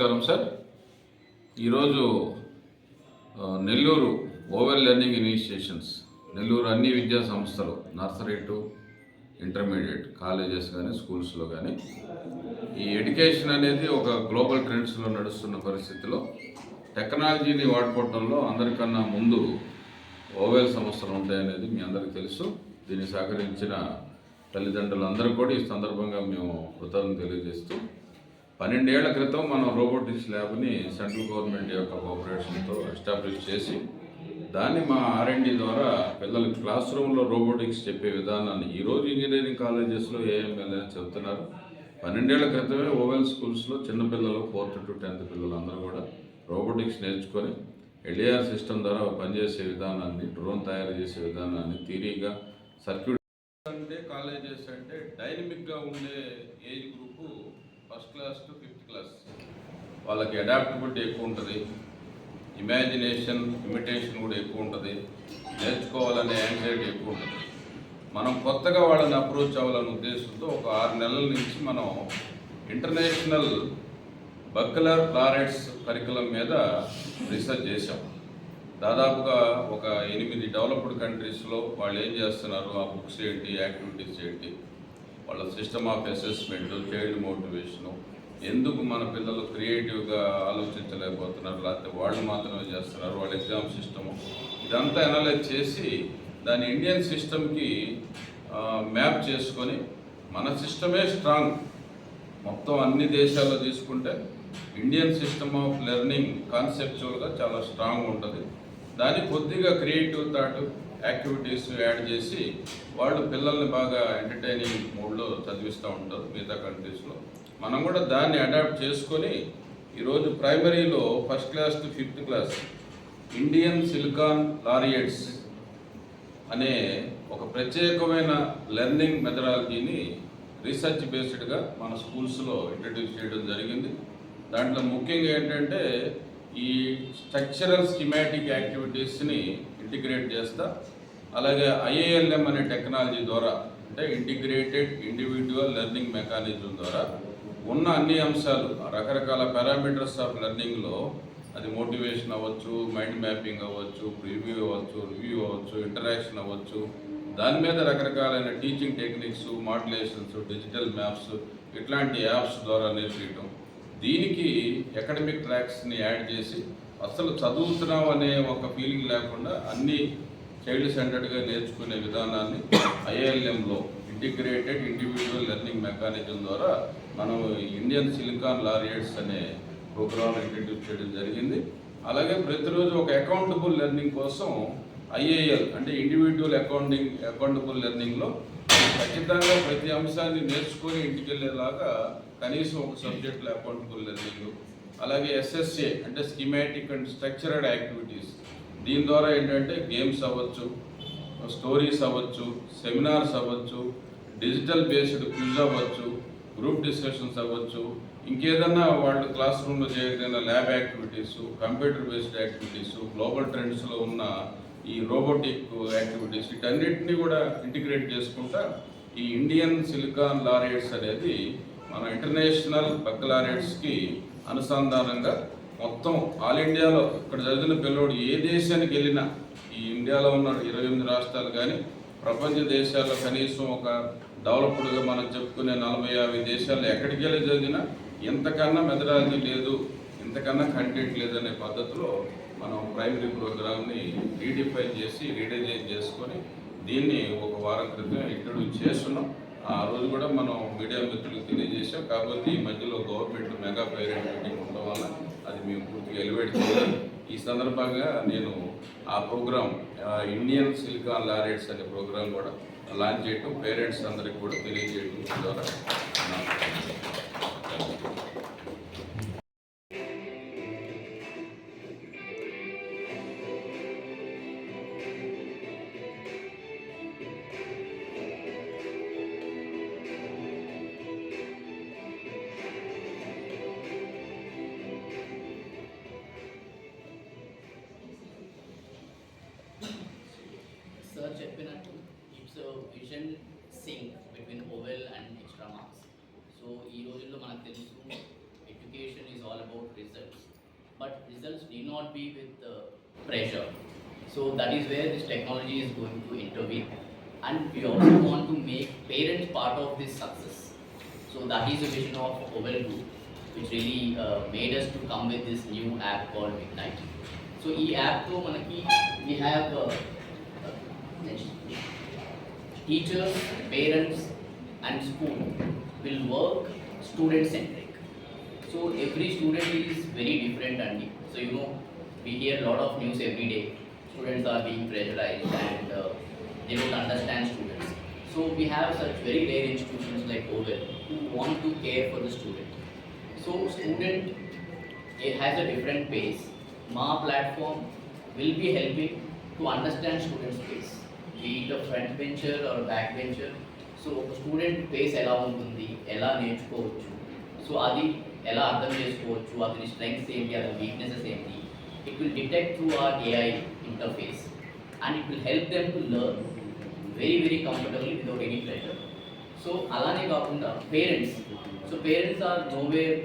నమస్కారం సార్. ఈరోజు Nellore Oval learning initiations Nellore అన్ని విద్యా సంస్థలు నర్సరీ టు ఇంటర్మీడియట్ కాలేజెస్ కానీ స్కూల్స్లో కానీ ఈ ఎడ్యుకేషన్ అనేది ఒక గ్లోబల్ ట్రెండ్స్లో నడుస్తున్న పరిస్థితిలో టెక్నాలజీని వాడుకోవడంలో అందరికన్నా ముందు ఓవెల్ సంస్థలు ఉంటాయనేది మీ అందరికీ తెలుసు. దీన్ని సహకరించిన తల్లిదండ్రులందరూ కూడా ఈ సందర్భంగా మేము కృతజ్ఞతలు తెలియజేస్తూ పన్నెండేళ్ళ క్రితం మనం రోబోటిక్స్ ల్యాబ్ని సెంట్రల్ గవర్నమెంట్ యొక్క కోఆపరేషన్తో ఎస్టాబ్లిష్ చేసి దాన్ని మా ఆర్ఎండి ద్వారా పిల్లలకి క్లాస్ రూమ్లో రోబోటిక్స్ చెప్పే విధానాన్ని ఈరోజు ఇంజనీరింగ్ కాలేజెస్లో ఏఎంఎల్ అని చెప్తున్నారు. పన్నెండేళ్ళ క్రితమే ఓవెల్ స్కూల్స్లో చిన్నపిల్లలు ఫోర్త్ టు టెన్త్ పిల్లలు అందరూ కూడా రోబోటిక్స్ నేర్చుకొని ఎల్ఏఆర్ సిస్టమ్ ద్వారా పనిచేసే విధానాన్ని డ్రోన్ తయారు చేసే విధానాన్ని తీరీగా సర్క్యూట్ అంటే కాలేజెస్ అంటే డైనమిక్గా ఉండే age group first class to fifth class. వాళ్ళకి అడాప్టబిలిటీ ఎక్కువ ఉంటుంది. ఇమాజినేషన్ ఇమిటేషన్ కూడా ఎక్కువ ఉంటుంది. నేర్చుకోవాలనే యాంగ్జైటీ ఎక్కువ ఉంటుంది. మనం కొత్తగా వాళ్ళని అప్రోచ్ అవ్వాలనే ఉద్దేశంతో ఒక ఆరు నెలల నుంచి మనం ఇంటర్నేషనల్ బక్లర్ లారెట్స్ కరికులం మీద రీసెర్చ్ చేశాం. దాదాపుగా ఒక ఎనిమిది డెవలప్డ్ కంట్రీస్లో వాళ్ళు ఏం చేస్తున్నారు? ఆ బుక్స్ ఏంటి? యాక్టివిటీస్ ఏంటి? వాళ్ళ system of assessment child motivation ఎందుకు మన పిల్లలు క్రియేటివ్గా ఆలోచించలేకపోతున్నారు? లేకపోతే వాళ్ళు మాత్రమే చేస్తున్నారు వాళ్ళ ఎగ్జామ్ సిస్టము ఇదంతా అనలైజ్ చేసి దాని ఇండియన్ సిస్టమ్కి మ్యాప్ చేసుకొని మన సిస్టమే స్ట్రాంగ్ మొత్తం అన్ని దేశాల్లో తీసుకుంటే ఇండియన్ సిస్టమ్ ఆఫ్ లెర్నింగ్ కాన్సెప్చువల్గా చాలా స్ట్రాంగ్ ఉంటుంది. దాన్ని కొద్దిగా క్రియేటివ్ థాట్ యాక్టివిటీస్ యాడ్ చేసి వాళ్ళు పిల్లల్ని బాగా ఎంటర్టైనింగ్ మూడ్లో చదివిస్తూ ఉంటారు మిగతా కంట్రీస్లో. మనం కూడా దాన్ని అడాప్ట్ చేసుకొని ఈరోజు ప్రైమరీలో first class to fifth class Indian silicon laureates అనే ఒక ప్రత్యేకమైన లెర్నింగ్ మెథడాలజీని రీసెర్చ్ బేస్డ్గా మన స్కూల్స్లో ఇంట్రడ్యూస్ చేయడం జరిగింది. దాంట్లో ముఖ్యంగా ఏంటంటే ఈ స్ట్రక్చరల్ స్కిమాటిక్ యాక్టివిటీస్ని ఇంటిగ్రేట్ చేస్తా. అలాగే ఐఏఎల్ఎం అనే టెక్నాలజీ ద్వారా అంటే ఇంటిగ్రేటెడ్ ఇండివిజువల్ లెర్నింగ్ మెకానిజం ద్వారా ఉన్న అన్ని అంశాలు రకరకాల పారామీటర్స్ ఆఫ్ లెర్నింగ్లో అది మోటివేషన్ అవ్వచ్చు మైండ్ మ్యాపింగ్ అవ్వచ్చు ప్రివ్యూ అవ్వచ్చు రివ్యూ అవ్వచ్చు ఇంటరాక్షన్ అవ్వచ్చు. దాని మీద రకరకాలైన teaching techniques modulations digital maps ఇట్లాంటి యాప్స్ ద్వారా నేర్పించడం దీనికి అకాడమిక్ ట్రాక్స్ని యాడ్ చేసి అసలు చదువుతున్నాం అనే ఒక ఫీలింగ్ లేకుండా అన్ని చైల్డ్ సెంటర్డ్గా నేర్చుకునే విధానాన్ని ఐఎల్ఎంలో ఇంటిగ్రేటెడ్ ఇండివిజువల్ లెర్నింగ్ మెకానిజం ద్వారా మనం ఇండియన్ సిలికాన్ లారియట్స్ అనే ప్రోగ్రామ్ ఇంట్రడ్యూస్ చేయడం జరిగింది. అలాగే ప్రతిరోజు ఒక అకౌంటబుల్ లెర్నింగ్ కోసం ఐఏఎల్ అంటే ఇండివిజువల్ అకౌంటింగ్ అకౌంటబుల్ లెర్నింగ్లో ఖచ్చితంగా ప్రతి అంశాన్ని నేర్చుకొని ఇంటికి వెళ్ళేలాగా కనీసం ఒక సబ్జెక్టులో అకౌంటబుల్ లెర్నింగ్ అలాగే ఎస్ఎస్ఏ అంటే స్కిమాటిక్ అండ్ స్ట్రక్చరడ్ యాక్టివిటీస్ దీని ద్వారా ఏంటంటే గేమ్స్ అవ్వచ్చు స్టోరీస్ అవ్వచ్చు సెమినార్స్ అవ్వచ్చు డిజిటల్ బేస్డ్ క్విజ్ అవ్వచ్చు గ్రూప్ డిస్కషన్స్ అవ్వచ్చు. ఇంకేదన్నా వాళ్ళు క్లాస్ రూమ్లో చేయగలిగిన lab activities computer based activities global ట్రెండ్స్లో ఉన్న ఈ రోబోటిక్ యాక్టివిటీస్ వీటన్నిటిని కూడా ఇంటిగ్రేట్ చేసుకుంటా ఈ ఇండియన్ సిలికాన్ లారియట్స్ అనేది మన ఇంటర్నేషనల్ బక్కలారియట్స్కి అనుసంధానంగా మొత్తం ఆల్ ఇండియాలో ఇక్కడ చదివిన పిల్లోడు ఏ దేశానికి వెళ్ళినా ఈ ఇండియాలో ఉన్న ఇరవై ఎనిమిది రాష్ట్రాలు కానీ ప్రపంచ దేశాల్లో కనీసం ఒక డెవలప్డ్గా మనం చెప్పుకునే నలభై యాభై దేశాల్లో ఎక్కడికి వెళ్ళి చదివినా ఇంతకన్నా మెథడాలజీ లేదు ఇంతకన్నా కంటెంట్ లేదనే పద్ధతిలో మనం ప్రైమరీ ప్రోగ్రామ్ని రీడిఫైన్ చేసి రీడిజైన్ చేసుకొని దీన్ని ఒక వారం క్రితం ఇంట్రడ్యూస్ చేస్తున్నాం. ఆ రోజు కూడా మనం మీడియా మిత్రులకు తెలియజేసాం కాకపోతే ఈ మధ్యలో గవర్నమెంట్ మెగా పేరెంట్ మీటింగ్ ఉండడం వల్ల అది మేము పూర్తిగా ఎలివేట్ చేయాలి ఈ సందర్భంగా నేను ఆ ప్రోగ్రామ్ ఇండియన్ సిలికాన్ లారెట్స్ అనే ప్రోగ్రామ్ కూడా లాంచ్ చేయటం పేరెంట్స్ అందరికి కూడా తెలియజేయడం ద్వారా It's vision sync between oval and extra marks so ఈ రోజుల్లో మనకు తెలుసు education education is all about results. But results need not be with uh, pressure. So that is where this technology is going to intervene. And we also want to make parents part of this success. So that is the vision of Oval Group, which really uh, made us to come with this new app called Ignite. So ఈ యాప్తో మనకి we have uh, uh, next. teachers, parents and school will work student centric. So every student is very different and so you know we hear a lot of news every day. Students are being pressurized and uh, they don't understand students. So we have such very rare institutions like Oval who want to care for the student. So student it has a different pace. Ma platform will be helping to understand student's pace Be it a front bencher or a back bencher. So student pace ఎలా ఉంటుంది ఎలా నేర్చుకోవచ్చు so అది ఎలా అర్థం చేసుకోవచ్చు అతని strengths ఏంటి అతని వీక్నెసెస్ ఏంటి it will detect through our AI interface and it will help them to learn very very comfortable without any pressure so అలానే కాకుండా parents so parents are nowhere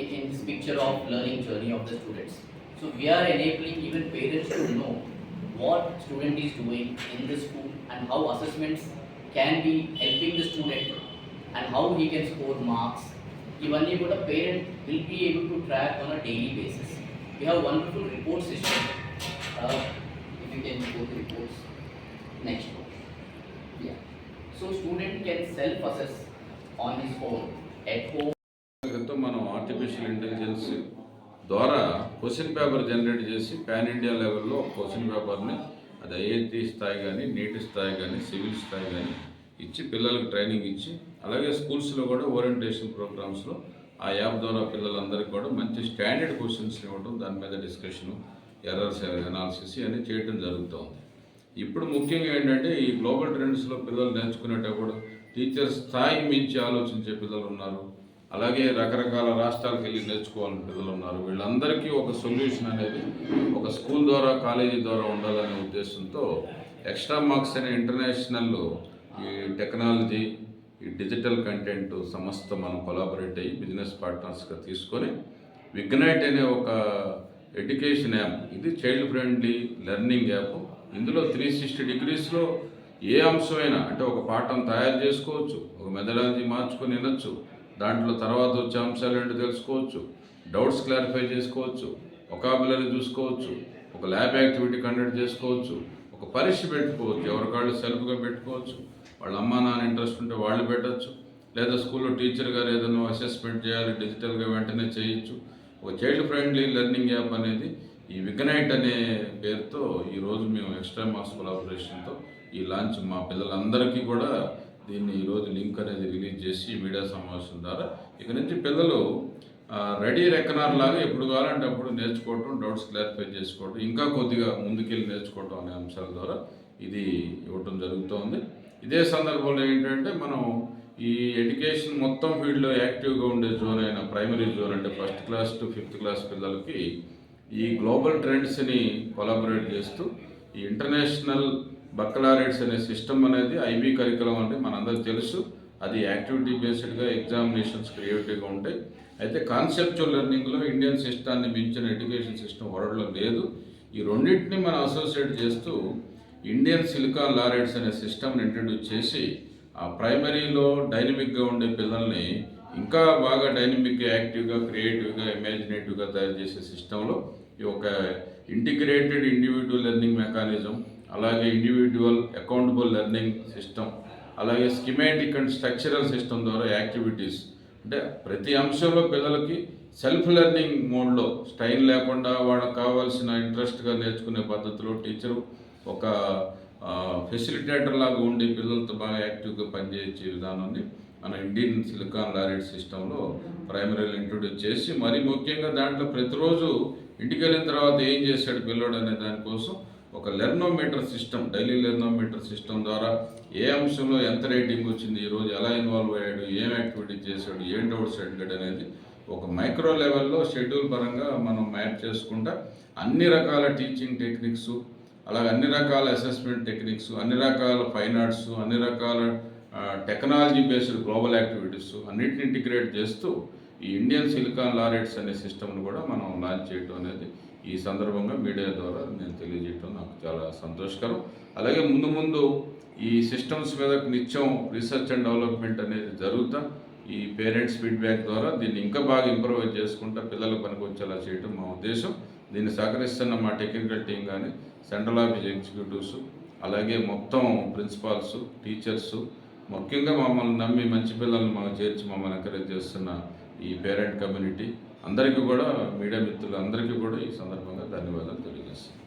in in this picture of learning journey of the students so we're enabling even parents to know what student is doing in the school and how assessments can be helping the student and how he can score marks ఇవన్నీ కూడా parent will be able to track on a daily basis we have wonderful report system if you can go to reports next yeah so student can self assess on his own at home క్రితం మనం artificial intelligence ద్వారా question paper generate చేసి pan India లెవెల్లో question పేపర్ని అది IIT స్థాయి కానీ నీటి స్థాయి కానీ సివిల్ స్థాయి కానీ ఇచ్చి పిల్లలకు ట్రైనింగ్ ఇచ్చి అలాగే స్కూల్స్లో కూడా ఓరియంటేషన్ ప్రోగ్రామ్స్లో ఆ యాప్ ద్వారా పిల్లలందరికీ కూడా మంచి స్టాండర్డ్ క్వశ్చన్స్ ఇవ్వడం దాని మీద డిస్కషను ఎర్రర్స్ అనాలిసిస్ అని చేయడం జరుగుతుంది ఇప్పుడు ముఖ్యంగా ఏంటంటే ఈ గ్లోబల్ ట్రెండ్స్లో పిల్లలు నేర్చుకునేటప్పుడు టీచర్ స్థాయి మించి ఆలోచించే పిల్లలు ఉన్నారు. అలాగే రకరకాల రాష్ట్రాలకు వెళ్ళి నేర్చుకోవాలని పిల్లలు ఉన్నారు. వీళ్ళందరికీ ఒక సొల్యూషన్ అనేది ఒక స్కూల్ ద్వారా కాలేజీ ద్వారా ఉండాలనే ఉద్దేశంతో ఎక్స్ట్రా మార్క్స్ అనే ఇంటర్నేషనల్ ఈ టెక్నాలజీ ఈ డిజిటల్ కంటెంట్ సంస్థ మనం కొలాబరేట్ అయ్యి బిజినెస్ పార్ట్నర్స్గా తీసుకొని విగ్నైట్ అనే ఒక ఎడ్యుకేషన్ యాప్ ఇది చైల్డ్ ఫ్రెండ్లీ లెర్నింగ్ యాప్. ఇందులో త్రీ సిక్స్టీ డిగ్రీస్లో ఏ అంశమైనా అంటే ఒక పాఠం తయారు చేసుకోవచ్చు ఒక మెథడాలజీ మార్చుకొని వినొచ్చు దాంట్లో తర్వాత వచ్చే అంశాలు ఏంటో తెలుసుకోవచ్చు. డౌట్స్ క్లారిఫై చేసుకోవచ్చు. ఒకాబులరీ చూసుకోవచ్చు. ఒక ల్యాబ్ యాక్టివిటీ కండక్ట్ చేసుకోవచ్చు. ఒక పరీక్ష పెట్టుకోవచ్చు. ఎవరికాళ్ళు సెల్ఫ్గా పెట్టుకోవచ్చు. వాళ్ళ అమ్మా నాన్న ఇంట్రెస్ట్ ఉంటే వాళ్ళు పెట్టచ్చు. లేదా స్కూల్లో టీచర్ గారు ఏదైనా అసెస్మెంట్ చేయాలి డిజిటల్గా వెంటనే చేయొచ్చు. ఒక చైల్డ్ ఫ్రెండ్లీ లెర్నింగ్ యాప్ అనేది ఈ విగ్నైట్ అనే పేరుతో ఈరోజు మేము ఎక్స్ట్రా మాస్ కొలాబరేషన్తో ఈ లాంచ్ మా పిల్లలందరికీ కూడా దీన్ని ఈరోజు లింక్ అనేది రిలీజ్ చేసి మీడియా సమావేశం ద్వారా ఇక నుంచి పిల్లలు రెడీ రెక్కనార్ లాగా ఎప్పుడు కావాలంటే అప్పుడు నేర్చుకోవటం డౌట్స్ క్లారిఫై చేసుకోవటం ఇంకా కొద్దిగా ముందుకెళ్ళి నేర్చుకోవటం అనే అంశాల ద్వారా ఇది ఇవ్వటం జరుగుతోంది. ఇదే సందర్భంలో ఏంటంటే మనం ఈ ఎడ్యుకేషన్ మొత్తం ఫీల్డ్లో యాక్టివ్గా ఉండే జోన్ అయిన ప్రైమరీ జోన్ అంటే first class to fifth class పిల్లలకి ఈ గ్లోబల్ ట్రెండ్స్ని కొలాబరేట్ చేస్తూ ఈ ఇంటర్నేషనల్ బక్కలారేట్స్ అనే సిస్టమ్ అనేది ఐబీ కరికులం అంటే మనందరికీ తెలుసు. అది యాక్టివిటీ బేస్డ్గా ఎగ్జామినేషన్స్ క్రియేటివ్గా ఉంటాయి. అయితే కాన్సెప్చువల్ లెర్నింగ్లో ఇండియన్ సిస్టాన్ని మించిన ఎడ్యుకేషన్ సిస్టమ్ వరల్డ్లో లేదు. ఈ రెండింటిని మనం అసోసియేట్ చేస్తూ ఇండియన్ సిలికాన్ లారెట్స్ అనే సిస్టమ్ని ఇంట్రడ్యూస్ చేసి ఆ ప్రైమరీలో డైనమిక్గా ఉండే పిల్లల్ని ఇంకా బాగా డైనమిక్గా యాక్టివ్గా క్రియేటివ్గా ఇమాజినేటివ్గా తయారు చేసే సిస్టంలో ఈ ఒక ఇంటిగ్రేటెడ్ ఇండివిజువల్ లెర్నింగ్ మెకానిజం అలాగే ఇండివిజువల్ అకౌంటబుల్ లెర్నింగ్ సిస్టమ్ అలాగే స్కిమాటిక్ అండ్ స్ట్రక్చరల్ సిస్టమ్ ద్వారా యాక్టివిటీస్ అంటే ప్రతి అంశంలో పిల్లలకి సెల్ఫ్ లెర్నింగ్ మోడ్లో స్టైల్ లేకుండా వాళ్ళకి కావాల్సిన ఇంట్రెస్ట్గా నేర్చుకునే పద్ధతిలో టీచరు ఒక ఫెసిలిటేటర్ లాగా ఉండి పిల్లలతో బాగా యాక్టివ్గా పనిచేసే విధానాన్ని మన ఇండియన్ సిలికాన్ లారెట్ సిస్టంలో ప్రైమరీలో ఇంట్రొడ్యూస్ చేసి మరీ ముఖ్యంగా దాంట్లో ప్రతిరోజు ఇంటికి వెళ్ళిన తర్వాత ఏం చేశాడు పిల్లడు అనే దానికోసం ఒక learnometer system daily learnometer system ద్వారా ఏ అంశంలో ఎంత రేటింగ్ వచ్చింది ఈరోజు ఎలా ఇన్వాల్వ్ అయ్యాడు ఏం యాక్టివిటీ చేశాడు ఏం డౌట్స్ అడిగాడు అనేది ఒక మైక్రో లెవెల్లో షెడ్యూల్ పరంగా మనం మ్యాప్ చేసుకుంటా అన్ని రకాల టీచింగ్ టెక్నిక్స్ అలాగే అన్ని రకాల అసెస్మెంట్ టెక్నిక్స్ అన్ని రకాల ఫైన్ ఆర్ట్స్ అన్ని రకాల టెక్నాలజీ బేస్డ్ గ్లోబల్ యాక్టివిటీస్ అన్నిటిని ఇంటిగ్రేట్ చేస్తూ ఈ ఇండియన్ సిలికాన్ లారెట్స్ అనే సిస్టమ్ను కూడా మనం లాంచ్ చేయటం అనేది ఈ సందర్భంగా మీడియా ద్వారా నేను తెలియజేయటం నాకు చాలా సంతోషకరం. అలాగే ముందు ముందు ఈ సిస్టమ్స్ మీద నిత్యం రీసెర్చ్ అండ్ డెవలప్మెంట్ అనేది జరుగుతా. ఈ పేరెంట్స్ ఫీడ్బ్యాక్ ద్వారా దీన్ని ఇంకా బాగా ఇంప్రూవైజ్ చేసుకుంటా పిల్లలకు పనికొచ్చేలా చేయటం మా ఉద్దేశం. దీన్ని సహకరిస్తున్న మా టెక్నికల్ టీం కానీ సెంట్రల్ ఆఫీస్ ఎగ్జిక్యూటివ్స్ అలాగే మొత్తం ప్రిన్సిపాల్స్ టీచర్స్ ముఖ్యంగా మమ్మల్ని నమ్మి మంచి పిల్లల్ని మనం చేర్చి మమ్మల్ని ఎంకరేజ్ చేస్తున్న ఈ పేరెంట్ కమ్యూనిటీ అందరికీ కూడా మీడియా మిత్రులు అందరికీ కూడా ఈ సందర్భంగా ధన్యవాదాలు తెలియజేస్తాను